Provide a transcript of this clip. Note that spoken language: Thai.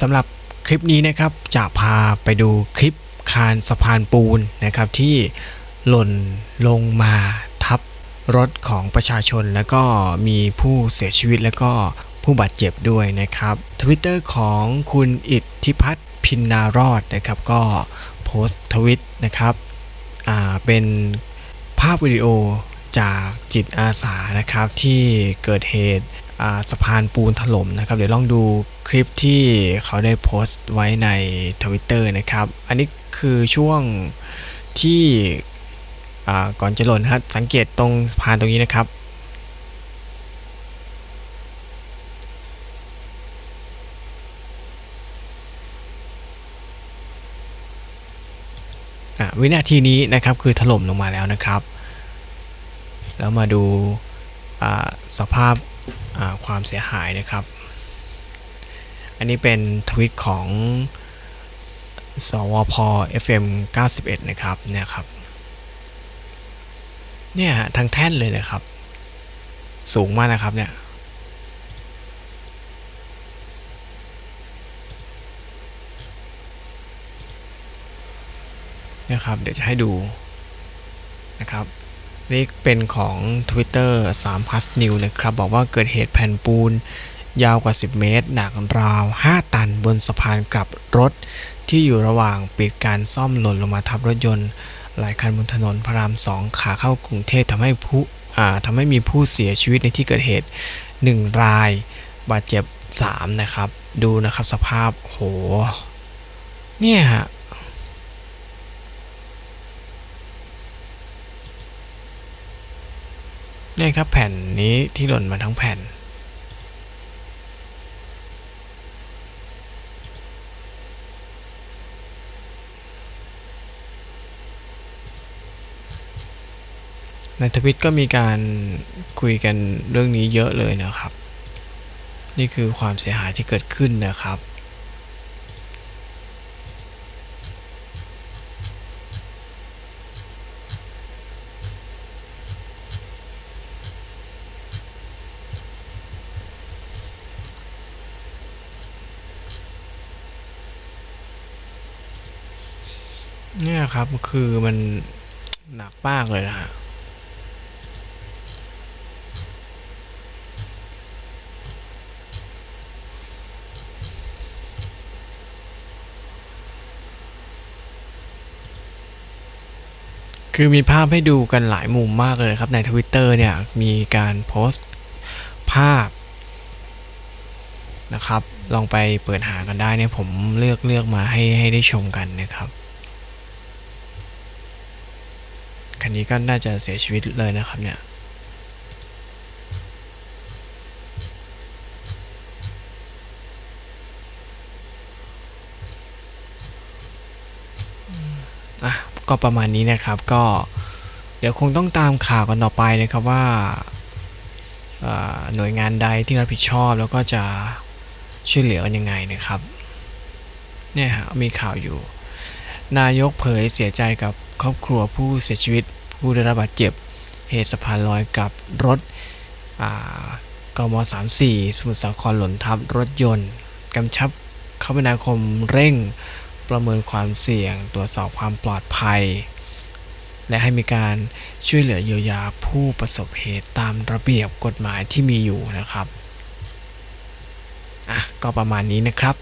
สำหรับคลิปนี้นะครับจะพาไปดูคลิปคานสะพานปูนนะครับที่หล่นลงมาทับรถของประชาชน แล้วก็มีผู้เสียชีวิตแล้วก็ผู้บาดเจ็บด้วยนะครับทวิตเตอร์ของคุณอิทธิพัฒน์พินนารอดนะครับก็โพสต์ทวิตนะครับเป็นภาพวิดีโอจากจิตอาสานะครับที่เกิดเหตุ สะพานปูนถล่มนะครับ เดี๋ยวลองดูคลิปที่เขาได้โพสต์ไว้ในทวิตเตอร์นะครับ อันนี้คือช่วงที่ก่อนจะหล่นนะครับสังเกตตรงสะพานตรงนี้นะครับวินาทีนี้นะครับคือถล่มลงมาแล้วนะครับ แล้วมาดูสภาพ ความเสียหายนะครับ อันนี้เป็นทวิตของ สวพ FM 91 นะครับเนี่ยครับเนี่ยฮะทางแท่นเลยนะครับ สูงมากนะครับเนี่ยนะครับ เดี๋ยวจะให้ดู นี่เป็นของ Twitter 3 plus new นะครับ บอกว่าเกิดเหตุแผ่นปูน ยาวกว่า 10 เมตร หนักราว 5 ตันบนสะพานกลับรถ ที่อยู่ระหว่างปิดการซ่อมหล่นลงมาทับรถยนต์ หลายคันบนถนนพระราม 2 ขาเข้ากรุงเทพทำให้ผู้ทำให้มีผู้เสียชีวิตในที่เกิดเหตุ 1 ราย บาดเจ็บ 3 นะครับ ดูนะครับสภาพโหเนี่ยฮะ เนี่ยครับแผ่นนี้ที่หล่นมาทั้งแผ่น ในทวิตก็มีการคุยกันเรื่องนี้เยอะเลยนะครับ นี่คือความเสียหายที่เกิดขึ้นนะครับ เนี่ยครับคือมันหนักมากเลยนะฮะคือมีภาพให้ดูกันหลายมุมมากเลยครับใน Twitter เนี่ยมีการโพสต์ภาพนะครับ ลองไปเปิดหากันได้เนี่ยผมเลือกเลือกมาให้ให้ได้ชมกันนะครับ คันนี้ก็น่าจะเสียชีวิตเลยนะครับเนี่ยอะก็ประมาณนี้นะครับก็เดี๋ยวคงต้องตามข่าวกันต่อไปนะครับว่าหน่วยงานใดที่รับผิดชอบแล้วก็จะช่วยเหลือกันยังไงนะครับเนี่ยฮะมีข่าวอยู่ นายกเผยเสียใจกับ ครอบครัวผู้เสียชีวิต ผู้ได้รับบาดเจ็บ เหตุสะพานลอยกับรถอ่ากม34สมุทรสาครหล่นทับรถยนต์กำชับคมนาคมเร่งประเมินความเสี่ยง ตรวจสอบความปลอดภัย และให้มีการช่วยเหลือเยียวยาผู้ประสบเหตุตามระเบียบกฎหมายที่มีอยู่นะครับ อะ ก็ประมาณนี้นะครับ